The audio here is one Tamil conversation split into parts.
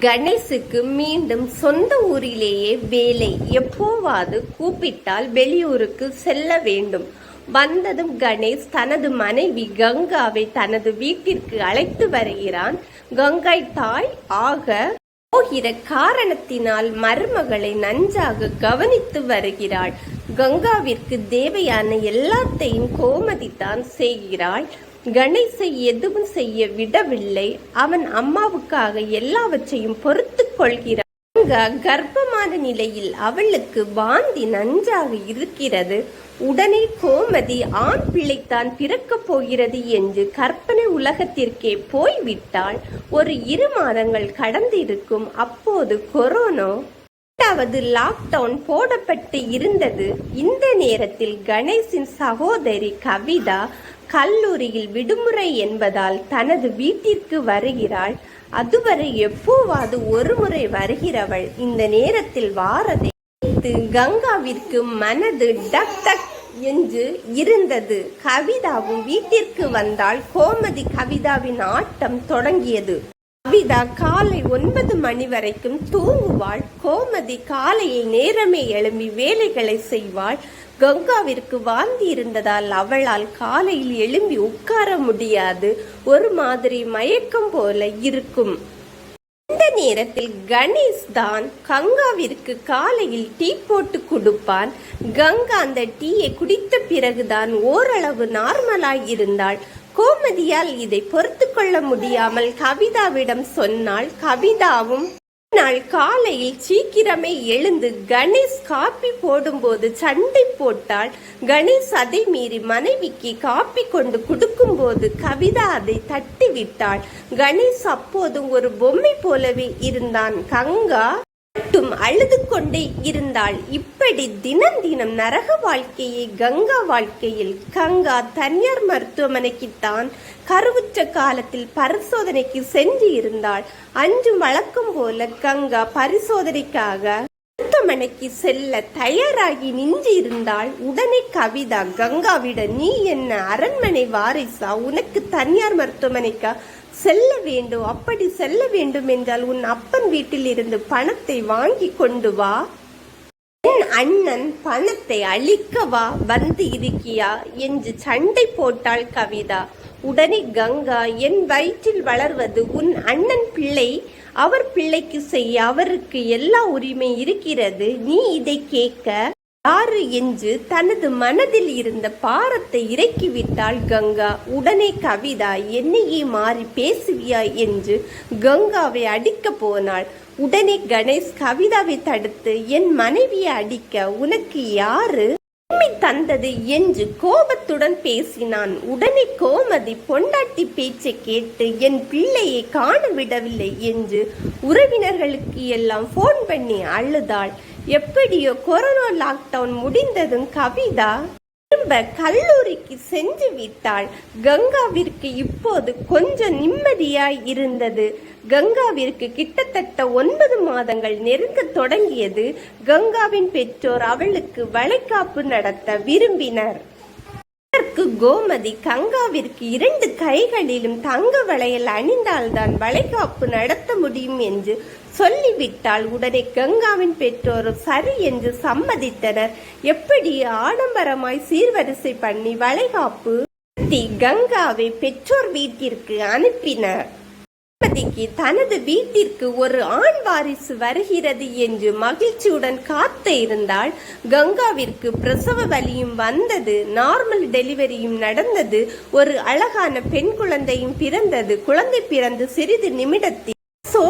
கணேசுக்கு மீண்டும் சொந்த ஊரிலேயே வேலை எப்போவாது கூப்பிட்டால் வெளியூருக்கு செல்ல வேண்டும். வந்ததும் கணேஷ் தனது மனைவி கங்காவை தனது வீட்டிற்கு அழைத்து வருகிறான். கங்கை தாய் ஆக போகிற காரணத்தினால் மருமகளை நன்றாக கவனித்து வருகிறாள். கங்காவிற்கு தேவையான எல்லாத்தையும் கோமதி தான் செய்கிறாள். கணேசை எதுவும் செய்ய விடவில்லை. அவன் அம்மாவுக்காக எல்லாவற்றையும் பொறுத்து கொள்கிறான். கர்ப்பமான நிலையில் அவளுக்கு வாந்தி நன்றாக இருக்கிறது. உடனே கோமதி ஆண் பிள்ளைத்தான் பிறக்கப் போகிறது என்று கற்பனை உலகத்திற்கே போய்விட்டால் ஒரு இரு மாதங்கள் கடந்திருக்கும். அப்போது கொரோனா இரண்டாவது லாக்டவுன் போடப்பட்டு இருந்தது. இந்த நேரத்தில் கணேசின் சகோதரி கவிதா கல்லூரியில் விடுமுறை என்பதால் தனது வீட்டிற்கு வருகிறாள். அதுவரை எப்போவாது ஒரு முறை வருகிறவள். இந்த நேரத்தில் வாரதை கங்காவிற்கு மனது டக் டக் என்று இருந்தது. கவிதாவும் வீட்டிற்கு வந்தால் கோமதி கவிதாவின் ஆட்டம் தொடங்கியது. கவிதா காலை ஒன்பது மணி வரைக்கும் தூங்குவாள். கோமதி காலையில் நேரமே எழும்பி வேலைகளை செய்வாள். கங்காவிற்கு வாந்தி இருந்ததால் அவளால் காலையில் எழும்பி உட்கார முடியாது. ஒரு மாதிரி மயக்கம் போல இருக்கும். இந்த நேரத்தில் கணேஷ் தான் கங்காவிற்கு காலையில் டீ போட்டு கொடுப்பான். கங்கா அந்த டீயை குடித்த பிறகுதான் ஓரளவு நார்மலாய் இருந்தாள். கோமதியால் இதை பொறுத்து கொள்ள முடியாமல் கவிதாவிடம் சொன்னாள். கவிதாவும் நாள் காலையில் சீக்கிரமே எழுந்து கணேஷ் காப்பி போடும்போது சண்டை போட்டால் கணேஷ் அதை மீறி மனைவிக்கு காப்பி கொண்டு கொடுக்கும்போது கவிதா அதை தட்டி விட்டாள் கணேஷ் அப்போதும் ஒரு பொம்மை போலவே இருந்தான். கங்கா மட்டும் அழுது கொண்டே இருந்தால் இப்படி தினம் தினம் நரக வாழ்க்கையை கங்கா வாழ்க்கையில் கங்கா தனியார் மருத்துவமனைக்குத்தான் கருவுற்ற காலத்தில் பரிசோதனைக்கு சென்று இருந்தாள். அன்று வழக்கம் போல கங்கா பரிசோதனைக்காக மருத்துவமனைக்கு செல்ல தயாராகி நின்று இருந்தால் உடனே கவிதா கங்காவிட நீ என்ன அரண்மனை வாரிசா? உனக்கு தனியார் மருத்துவமனைக்கா? செல்ல வேண்டும் அப்படி செல்ல வேண்டும் என்றால் உன் அப்பன் வீட்டில் இருந்து பணத்தை வாங்கி கொண்டு வா. என் அண்ணன் பணத்தை அழிக்கவா வந்து இருக்கியா என்று சண்டை போட்டாள் கவிதா. உடனே கங்கா என் வயிற்றில் வளர்வது உன் அண்ணன் பிள்ளை அவர் பிள்ளைக்கு செய்ய அவருக்கு எல்லா உரிமை இருக்கிறது நீ இதை கேட்க. யாரு என்று தனது மனதில் இருந்த பாரத்தை இறக்கிவிட்டாள் கங்கா. உடனே கவிதா என்னையே மாறி பேசுவியா? என்று கங்காவை அடிக்க போனாள். உடனே கணேஷ் கவிதாவை தடுத்து என் மனைவியை அடிக்க உனக்கு யாரு உண்மை தந்தது? என்று கோபத்துடன் பேசினான். உடனே கோமதி பொண்டாட்டி பேச்சை கேட்டு என் பிள்ளையை காண விடவில்லை என்று உறவினர்களுக்கு எல்லாம் போன் பண்ணி அழுதாள். எப்படியோ கொரோனா லாக்டவுன் முடிந்ததும் கவிதா திரும்ப கல்லூரிக்கு சென்று விட்டாள். கங்காவிற்கு இப்போது கொஞ்சம் நிம்மதியாய் இருந்தது. கங்காவிற்கு கிட்டத்தட்ட ஒன்பது மாதங்கள் நெருங்க தொடங்கியது. கங்காவின் பெற்றோர் அவளுக்கு வளைகாப்பு நடத்த விரும்பினர். கோமதி கங்காவிற்கு இரண்டு கைகளிலும் தங்க வளையல் அணிந்தால்தான் வளைகாப்பு நடத்த முடியும் என்று சொல்லிவிட்டால் உடனே கங்காவின் பெற்றோர் சரி என்று சம்மதித்தனர். எப்படி ஆடம்பரமாய் சீர்வரிசை பண்ணி வளைகாப்பு நடத்தி கங்காவை பெற்றோர் வீட்டிற்கு அனுப்பினர்? கணபதிக்கு தனது வீட்டிற்கு ஒரு ஆண் வாரிசு வருகிறது என்று மகிழ்ச்சியுடன் காத்து இருந்தால் கங்காவிற்கு பிரசவ வலியும் வந்தது நார்மல் டெலிவரியும் நடந்தது ஒரு அழகான பெண் குழந்தையும் பிறந்தது குழந்தை பிறந்து சிறிது நிமிடத்தில்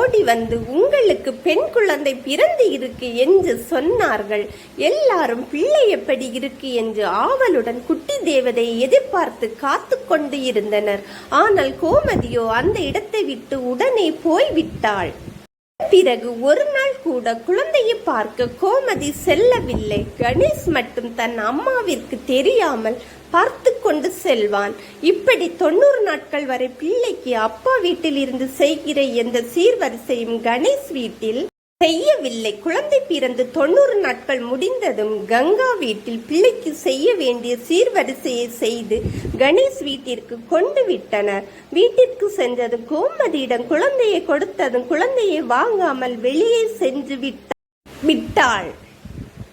ஓடி வந்து உங்களுக்கு பெண் குழந்தை பிறந்து இருக்கு என்று சொன்னார்கள். எல்லாரும் பிள்ளை எப்படி இருக்கு என்று ஆவலுடன் குட்டி தேவதையை எதிர்பார்த்து காத்து கொண்டு இருந்தனர். ஆனால் கோமதியோ அந்த இடத்தை விட்டு உடனே போய்விட்டாள். பிறகு ஒரு கூட குழந்தையை பார்க்க கோமதி செல்லவில்லை. கணேஷ் மட்டும் தன் அம்மாவிற்கு தெரியாமல் பார்த்து கொண்டு செல்வான். இப்படி தொண்ணூறு நாட்கள் வரை பிள்ளைக்கு அப்பா வீட்டில் இருந்து செய்கிற எந்த சீர்வரிசையும் கணேஷ் வீட்டில் செய்யவில்லை. குழந்தை பிறந்து தொண்ணூறு நாட்கள் முடிந்ததும் கங்கா வீட்டில் பிள்ளைக்கு செய்ய வேண்டிய சீர்வரிசையை செய்து கணேஷ் வீட்டிற்கு கொண்டு விட்டனர். வீட்டிற்கு சென்றதும் கோமதியிடம். குழந்தையை கொடுத்ததும் குழந்தையை வாங்காமல் வெளியே சென்று விட்ட விட்டாள்.